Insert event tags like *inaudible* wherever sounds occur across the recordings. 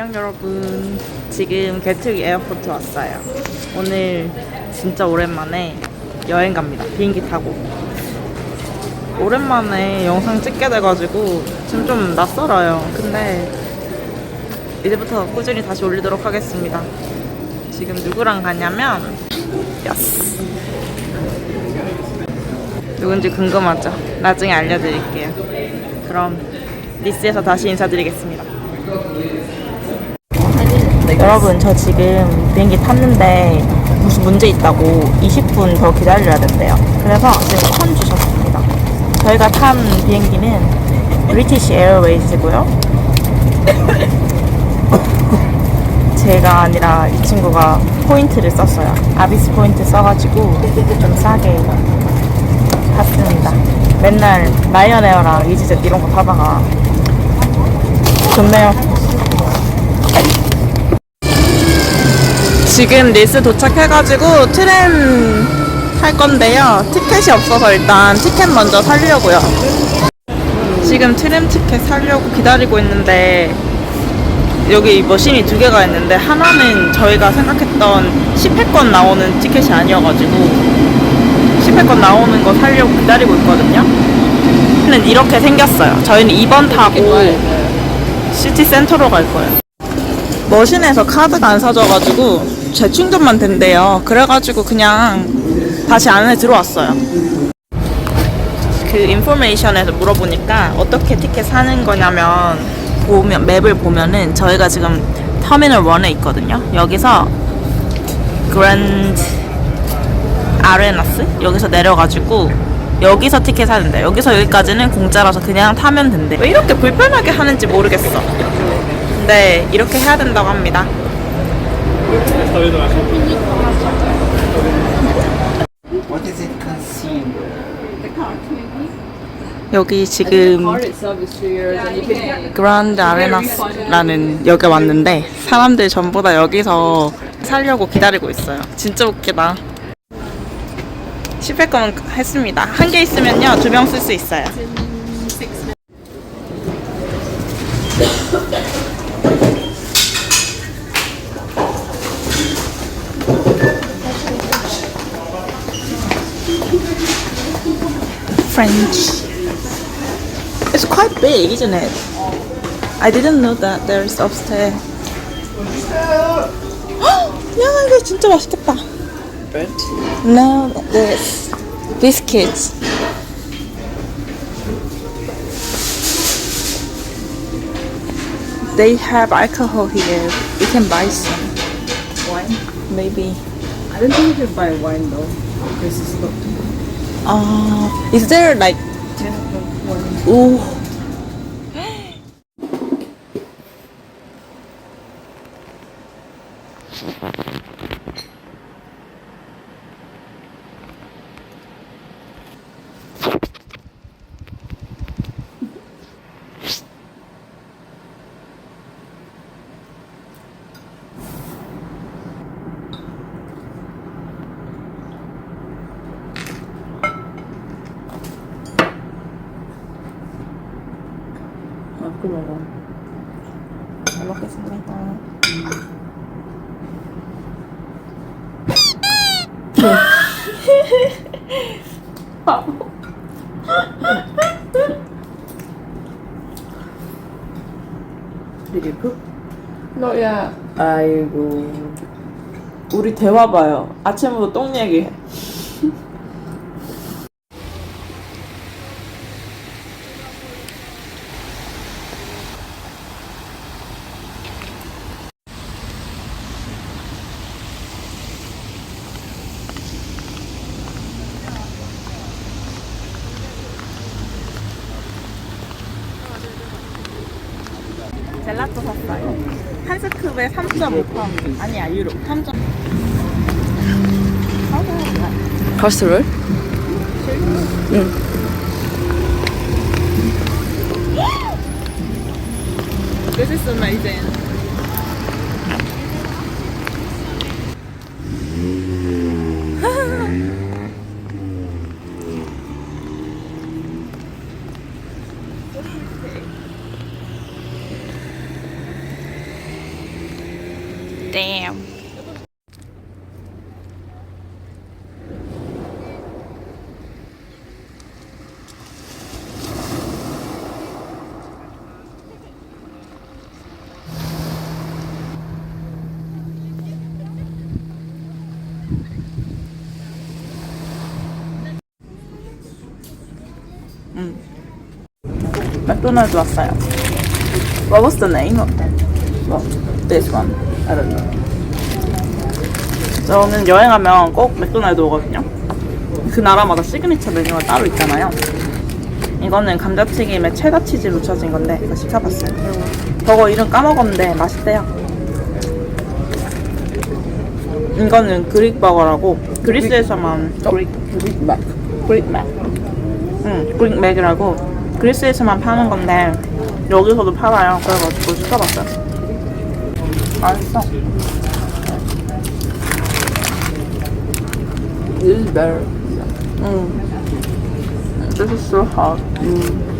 안녕 여러분. 지금 개특 에어포트 왔어요. 오늘 진짜 오랜만에 여행 갑니다. 비행기 타고. 오랜만에 영상 찍게 돼가지고 지금 좀 낯설어요. 근데 이제부터 꾸준히 다시 올리도록 하겠습니다. 지금 누구랑 가냐면 야스. 누군지 궁금하죠? 나중에 알려드릴게요. 그럼 리스에서 다시 인사드리겠습니다. 여러분 저 지금 비행기 탔는데 무슨 문제 있다고 20분 더 기다려야 된대요. 그래서 지금 컨 주셨습니다. 저희가 탄 비행기는 브리티시 에어웨이즈고요. 제가 아니라 이 친구가 포인트를 썼어요. 아비스 포인트 써가지고 좀 싸게 탔습니다. 맨날 라이언 에어랑 이지젯 이런 거 타다가 좋네요. 지금 리스 도착해가지고 트램 탈 건데요. 티켓이 없어서 일단 티켓 먼저 살려고요. 지금 트램 티켓 살려고 기다리고 있는데 여기 머신이 두 개가 있는데 하나는 저희가 생각했던 10회권 나오는 티켓이 아니어가지고 10회권 나오는 거 살려고 기다리고 있거든요. 는 이렇게 생겼어요. 저희는 2번 타고 시티 센터로 갈 거예요. 머신에서 카드가 안 사져가지고 재충전만 된대요. 그래가지고 그냥 다시 안에 들어왔어요. 그 인포메이션에서 물어보니까 어떻게 티켓 사는 거냐면 보면 맵을 보면은 저희가 지금 터미널 1에 있거든요. 여기서 그랜드 아레나스 여기서 내려가지고 여기서 티켓 사는데 여기서 여기까지는 공짜라서 그냥 타면 된대. 왜 이렇게 불편하게 하는지 모르겠어. 근데 이렇게 해야 된다고 합니다. 여기 지금 그란드 아레나스라는 여기 왔는데 사람들 전부 다 여기서 살려고 기다리고 있어요. 진짜 웃기다. 10회권 했습니다. 한 개 있으면요 두 명 쓸 수 있어요. French. It's quite big, isn't it? I didn't know that *gasps* there's upstairs. 야, 이거 진짜 맛있겠다. Bread? No, this biscuits. They have alcohol here. We can buy some. Wine? Maybe. I don't think you can buy wine though, because it's not Uh, is there like 10 Cook? Not yet. 아이고. 우리 대화 봐요. 아침부터 똥 얘기해. 젤라또 샀어요. 한 스쿱에 3.5펌. 아니야, 유로. 3. Casserole? This is amazing. 맥도날드 왔어요. What was the name of that? Well, this one. I don't know. 저는 여행하면 꼭 맥도날드 오거든요. 그 나라마다 시그니처 메뉴가 따로 있잖아요. 이거는 감자튀김에 체다 치즈 묻혀진 건데 이거 시켜봤어요. 저거 이름 까먹었는데 맛있대요. 이거는 그릭 버거라고 그리스에서만 그릭 그릭 맥 그릭 맥 응, 그릭 맥이라고 그리스에서만 파는 건데 여기서도 팔아요. 그래가지고 시켜봤어요. 맛있어. This is better. 응. This is so hot. 음.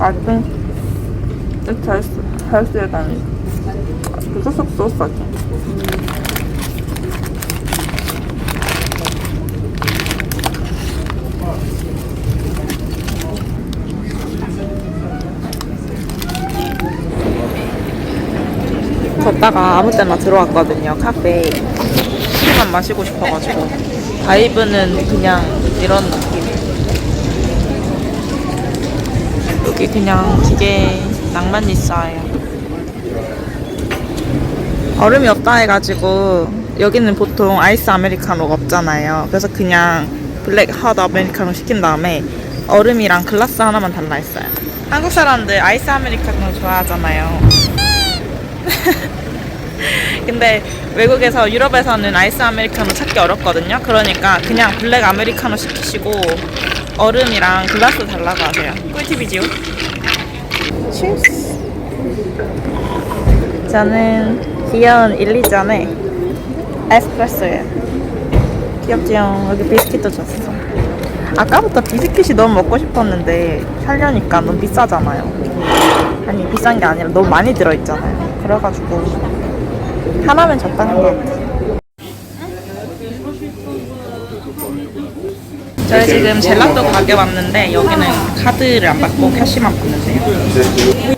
I think it tastes healthier than it. Because of sauce, I think. 걷다가 아무 때나 들어왔거든요 카페. 술만 마시고 싶어가지고. 바이브는 그냥 이런 느낌. 여기 그냥 되게 낭만 있어요. 얼음이 없다 해가지고 여기는 보통 아이스 아메리카노가 없잖아요. 그래서 그냥 블랙 핫 아메리카노 시킨 다음에 얼음이랑 글라스 하나만 달라 했어요. 한국 사람들 아이스 아메리카노 좋아하잖아요 *laughs* 근데 외국에서 유럽에서는 아이스 아메리카노 찾기 어렵거든요. 그러니까 그냥 블랙 아메리카노 시키시고 얼음이랑 글라스 달라고 하세요. 꿀팁이지요. 치스. 저는 귀여운 1, 2잔에 에스프레소예요. 귀엽지요? 여기 비스킷도 줬어. 아까부터 비스킷이 너무 먹고 싶었는데 살려니까 너무 비싸잖아요. 아니 비싼 게 아니라 너무 많이 들어있잖아요. 그래가지고 하나면 적당한 것 같아요. 저희 지금 젤라또 가게 왔는데 여기는 카드를 안 받고 캐시만 받는데요.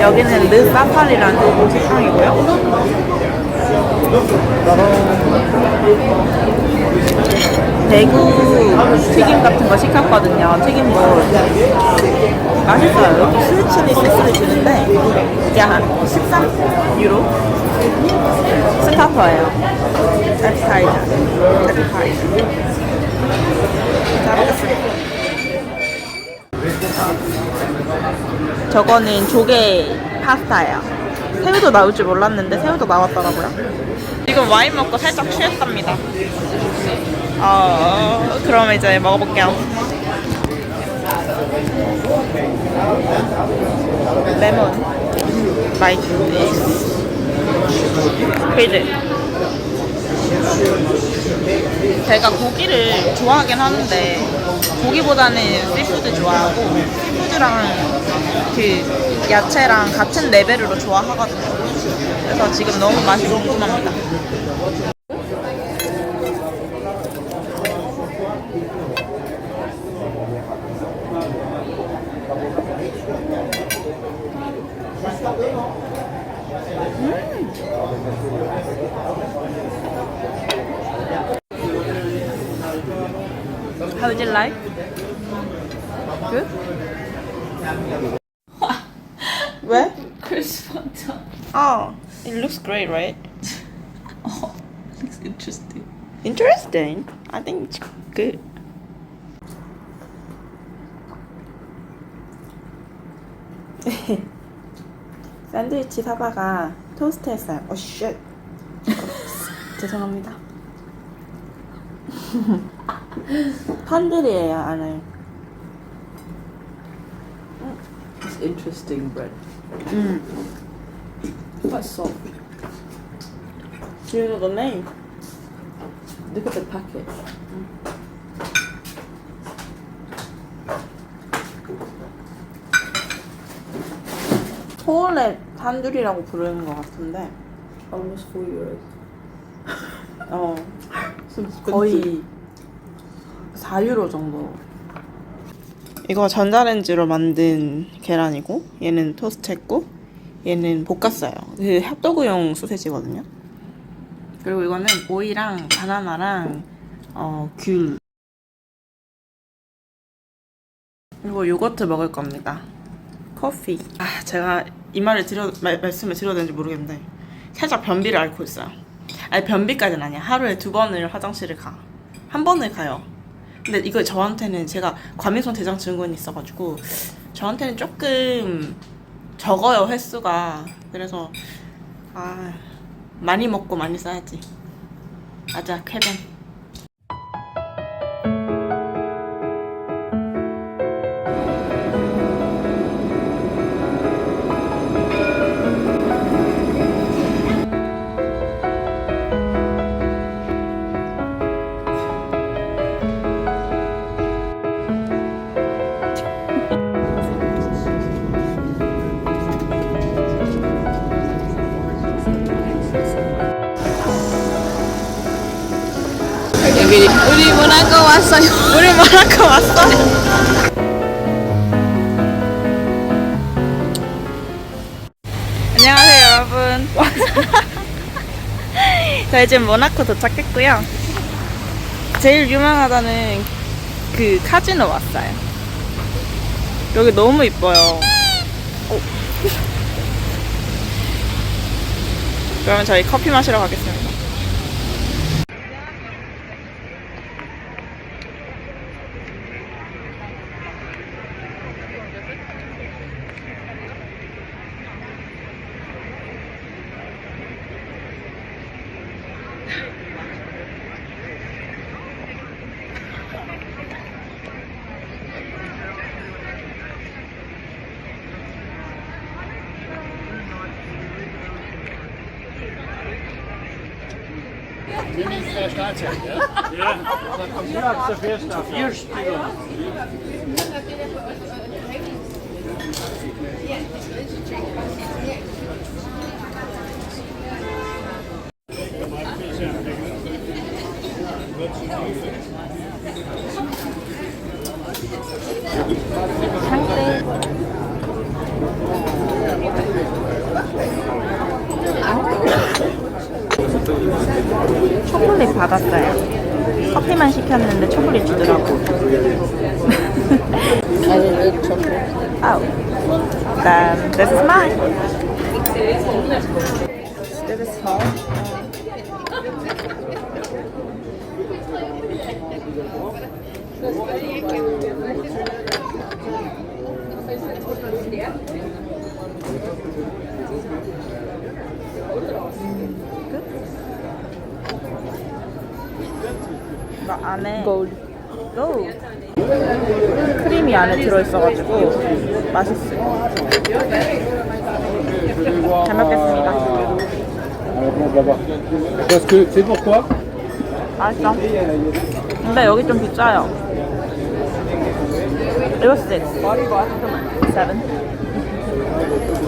여기는 르 사파리라는 식당이고요. 대구 튀김 같은 거 시켰거든요. 튀김 볼. 맛있어요. 여기 스위치니 소스를 주는데 이게 한 13유로? 스타터예요. 에피타이저. 에피타이저. 저거는 조개 파스타예요. 새우도 나올 줄 몰랐는데 새우도 나왔더라고요. 지금 와인 먹고 살짝 취했답니다. 어, 그럼 이제 먹어볼게요. 레몬, like this. 스퀴드. 제가 고기를 좋아하긴 하는데 고기보다는 씨푸드 좋아하고 씨푸드랑 그 야채랑 같은 레벨으로 좋아하거든요. 그래서 지금 너무 맛이 궁금합니다. it looks great, right? *laughs* Oh, looks interesting. Interesting. I think it's good. *laughs* 샌드위치 사다가 토스트 했어요. 오, 쉣. 죄송합니다. *laughs* 판들이에요, 안에. It's interesting bread. 음. Do you know the name? Look at the packet. 초콜릿 탄두리라고 부르는 것 같은데, Almost four euros. 어. 거의 4유로 정도. 이거 전자레인지로 만든 계란이고, 얘는 토스트 했고, 얘는 볶았어요. 그 핫도그용 소세지거든요. 그리고 이거는 오이랑 바나나랑 어, 귤. 그리고 요거트 먹을 겁니다. 커피. 아, 제가 이 말을 드려, 말, 말씀을 드려야 되는지 모르겠는데, 살짝 변비를 앓고 있어요. 아니, 변비까지는 아니야. 하루에 두 번을 화장실을 가. 한 번을 가요. 근데 이거 저한테는 제가 과민성 대장 증후군이 있어가지고, 저한테는 조금 적어요, 횟수가. 그래서, 아, 많이 먹고 많이 써야지. 맞아, 쾌변. 우리 *laughs* 우리 모나코 왔어요. 우리 모나코 왔어. 안녕하세요, 여러분. *laughs* 저희 지금 모나코 도착했고요. 제일 유명하다는 그 카지노 왔어요. 여기 너무 이뻐요. 오. *laughs* 그러면 저희 커피 마시러 가겠습니다. We niet der staat zijn, hè? Ja. Dat komt de eerste. Hier. Thank you. 초콜릿 받았어요. 커피만 시켰는데 초콜릿 주더라고. I don't eat chocolate. Oh. Then this is mine. This is 나 안에 Gold. 고 크림이 안에 들어있어가지고 맛있어요. 잘 먹겠습니다. 맛있어. 근데 여기 좀 비싸요. 이거 6. 7.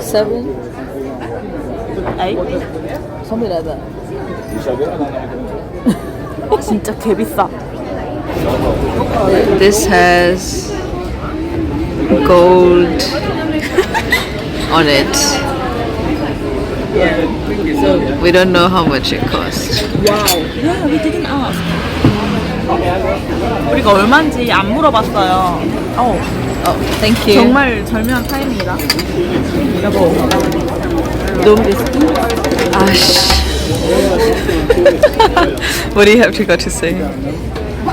Seven. 8. Something like that. 진짜 개 비싸. This has gold on it. So we don't know how much it costs. Yeah, we didn't ask. 우리가 얼마인지 안 물어봤어요. 어, Oh, thank you. 정말 절묘한 타임입니다. 여보, 너무 비싸. Ash. What do you have to go to say?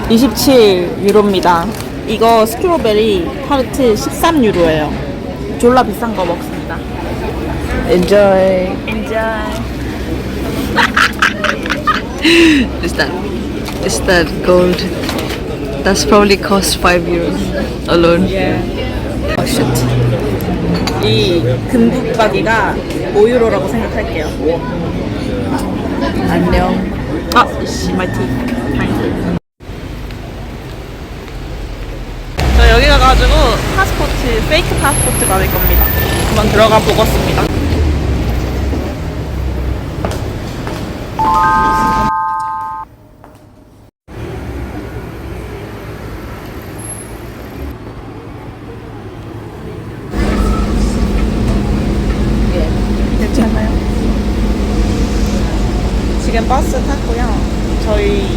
27유로입니다. 이거 스트로베리 타르트 13유로예요. 졸라 비싼 거 먹습니다. Enjoy. Enjoy. Is that is that gold? That's probably cost five euros alone. Oh shit. 이 금북박이가 5유로라고 생각할게요. 안녕. 아, 씨, 마이 티. 저 여기 가가지고 파스포트, 페이크 파스포트 받을 겁니다. 한번 들어가 보겠습니다. 괜찮아요? 지금 버스 탔고요. 저희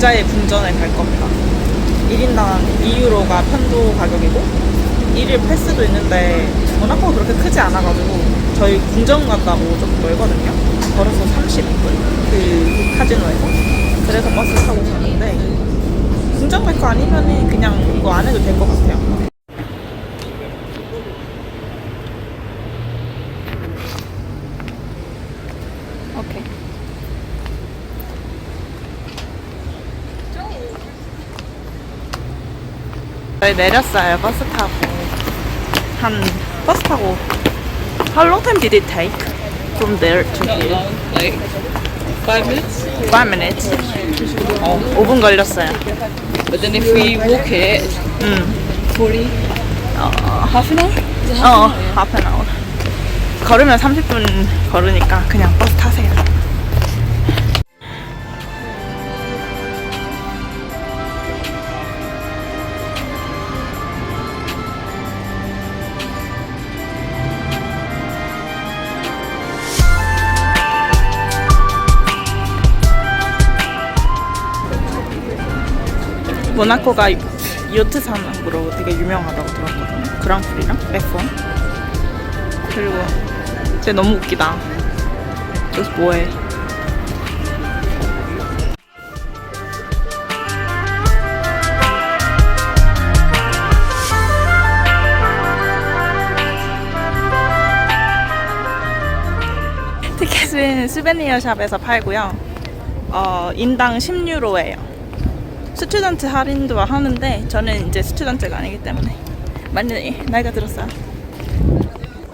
그 왕자의 궁전에 갈 겁니다. 1인당 2유로가 편도 가격이고 1일 패스도 있는데 모나코가 그렇게 크지 않아가지고 저희 궁전 간다고 좀 멀거든요. 걸어서 30분 그 카지노에서 그래서 버스 타고 가는데 궁전 갈 거 아니면 그냥 이거 안 해도 될 것 같아요. 저희 내렸어요 버스 타고 한 버스 타고 How long time did it take from there to here? Like five minutes. 5 minutes. 어, 5분 걸렸어요. But then if we walk it, 음, forty. Uh, half an hour. 어, half an hour. 걸으면 30분 걸으니까 그냥 버스 타세요. 모나코가 요트 산업으로 되게 유명하다고 들었거든요. 그랑프리랑 F1. 그리고 쟤 너무 웃기다. 저기서 뭐해? 티켓은 스베니어 샵에서 팔고요. 어, 인당 10유로예요. 스튜던트 할인도 하는데 저는 이제 스튜던트가 아니기 때문에 많이 나이가 들었어요.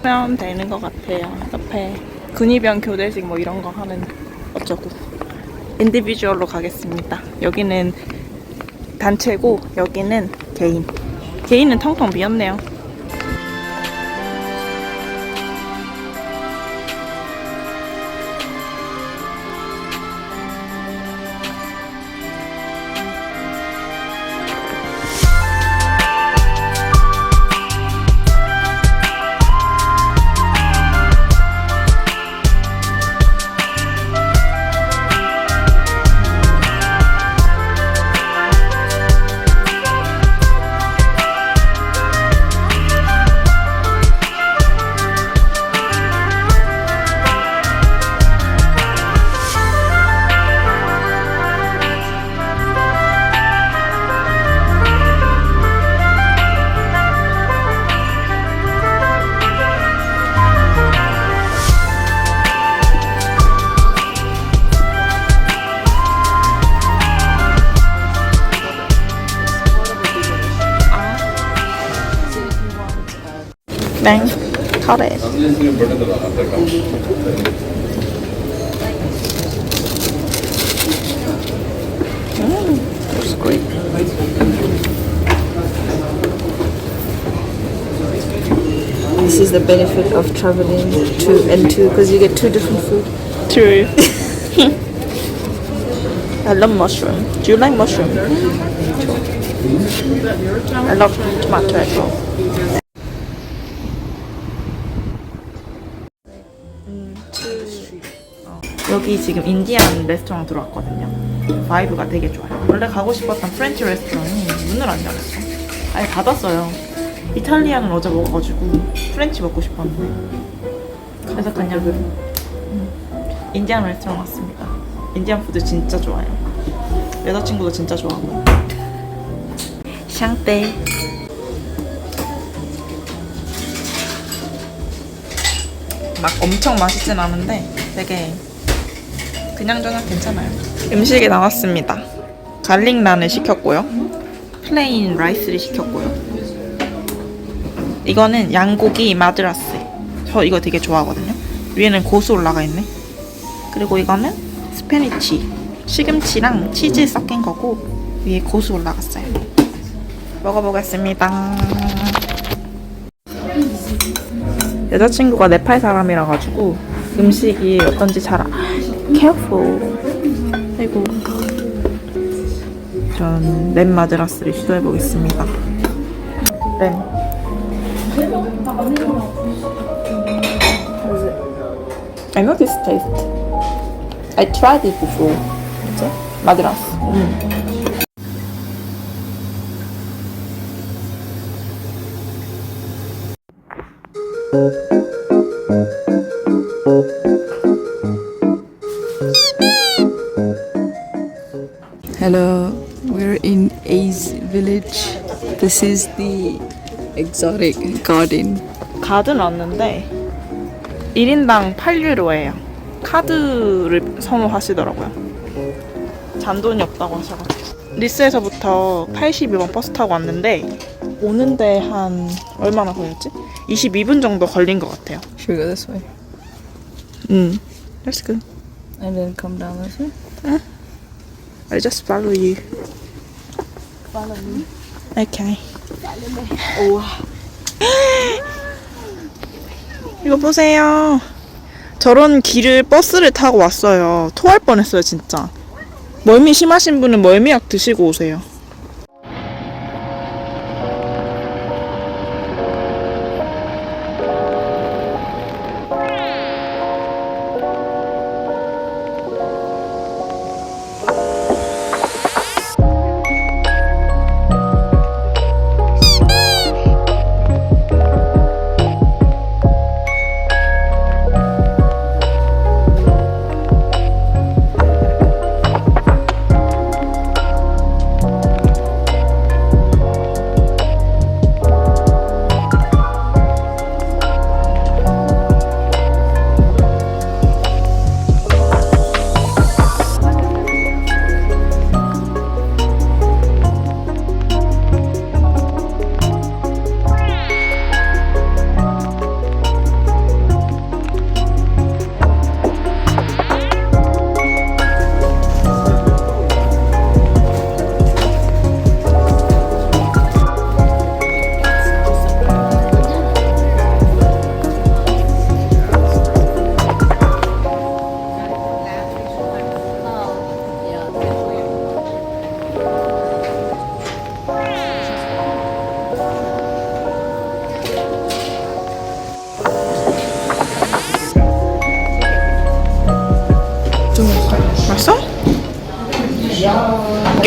하면 되는 것 같아요. 옆에 근위병 교대식 뭐 이런 거 하는 어쩌고 인디비주얼로 가겠습니다. 여기는 단체고 여기는 개인. 개인은 텅텅 비었네요. 털에. It's great. This is the benefit of traveling two and two because you get two different food. True. *laughs* I love mushroom. Do you like mushroom? Mm-hmm. I love tomato as well. 여기 지금 인디안 레스토랑 들어왔거든요. 바이브가 되게 좋아요. 원래 가고 싶었던 프렌치 레스토랑이 문을 안 열었어. 아예 닫았어요. 이탈리안을 어제 먹어가지고 프렌치 먹고 싶었는데 그래서 그냥 음, 인디안 레스토랑 왔습니다. 인디안 푸드 진짜 좋아요. 여자친구도 진짜 좋아하고. 샹떼. 막 엄청 맛있진 않은데 되게 그냥 저냥 괜찮아요. 음식이 나왔습니다. 갈릭란을 시켰고요. 플레인 라이스를 시켰고요. 이거는 양고기 마드라스. 저 이거 되게 좋아하거든요. 위에는 고수 올라가 있네. 그리고 이거는 스페니치. 시금치랑 치즈 섞인 거고 위에 고수 올라갔어요. 먹어보겠습니다. 여자친구가 네팔 사람이라 가지고 음식이 어떤지 잘 아... careful. 아이고. 전램 마드라스를 시도해 보겠습니다. 램. I know this taste. I tried it before. 뭐지? 마드라스. 음. Hello, we're in A's village. This is the exotic garden. 가든 왔는데 1인당 8유로예요. 카드를 선호하시더라고요. 잔돈이 없다고 하셔가지고. 리스에서부터 82번 버스 타고 왔는데 오는데 한 얼마나 걸렸지? 22분 정도 걸린 것 같아요. Should we go this way? 음, let's go. And then come down this way? I just follow you. Follow me. Okay. 우와. *gasps* 이거 보세요. 저런 길을 버스를 타고 왔어요. 토할 뻔했어요, 진짜. 멀미 심하신 분은 멀미약 드시고 오세요.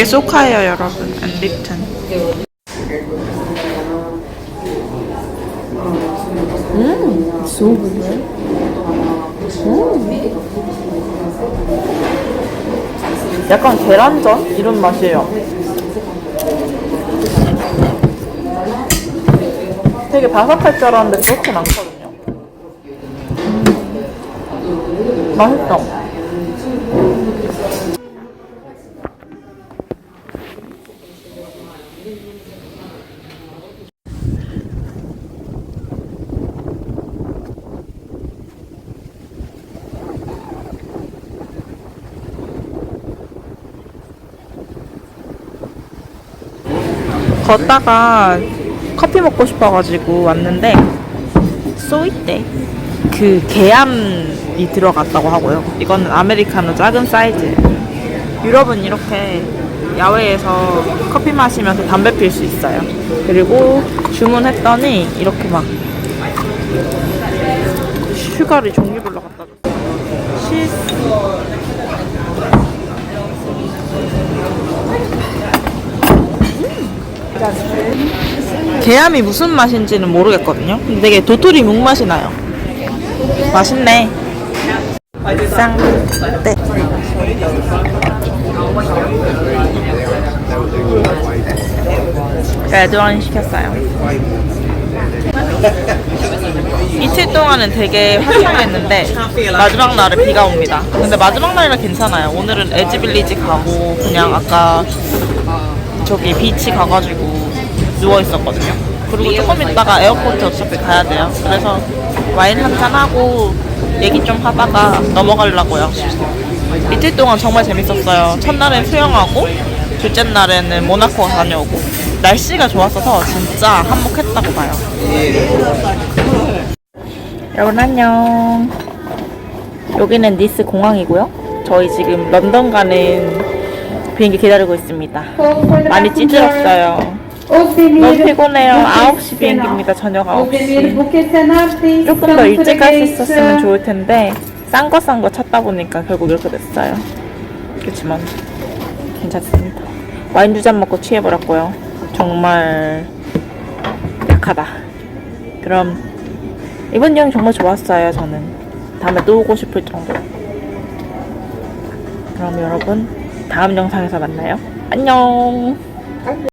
소카예요, 여러분. 안 립튼. 약간 계란전 이런 맛이에요. 되게 바삭할 줄 알았는데 그렇진 않거든요. 음, 맛있어. 걷다가 커피 먹고 싶어가지고 왔는데 쏘이때 그 계암이 들어갔다고 하고요. 이거는 아메리카노 작은 사이즈. 유럽은 이렇게 야외에서 커피 마시면서 담배 필 수 있어요. 그리고 주문했더니 이렇게 막 슈가를 종류별로 갖다 줬어요. 시스 개함이 무슨 맛인지는 모르겠거든요. 근데 되게 도토리 묵 맛이 나요. 맛있네. 쌍대. 레드와인 시켰어요. 이틀 동안은 되게 화창했는데 마지막 날에 비가 옵니다. 근데 마지막 날이라 괜찮아요. 오늘은 에즈빌리지 가고 그냥 아까 저기 비치 가가지고 누워 있었거든요. 그리고 조금 있다가 에어포트 어차피 가야 돼요. 그래서 와인 한잔 하고 얘기 좀 하다가 넘어가려고요. 이틀 동안 정말 재밌었어요. 첫날엔 수영하고 둘째 날에는 모나코 다녀오고 날씨가 좋았어서 진짜 한몫했다고 봐요. 여러분 안녕. 여기는 니스 공항이고요. 저희 지금 런던 가는 비행기 기다리고 있습니다. 많이 찌들었어요. 너무 피곤해요. 9시 비행기입니다. 저녁 9시. 조금 더 일찍 갈 수 있었으면 좋을 텐데 싼 거 싼 거 찾다 보니까 결국 이렇게 됐어요. 그렇지만 괜찮습니다. 와인 두 잔 먹고 취해버렸고요. 정말 약하다. 그럼 이번 여행 정말 좋았어요. 저는 다음에 또 오고 싶을 정도로. 그럼 여러분 다음 영상에서 만나요. 안녕.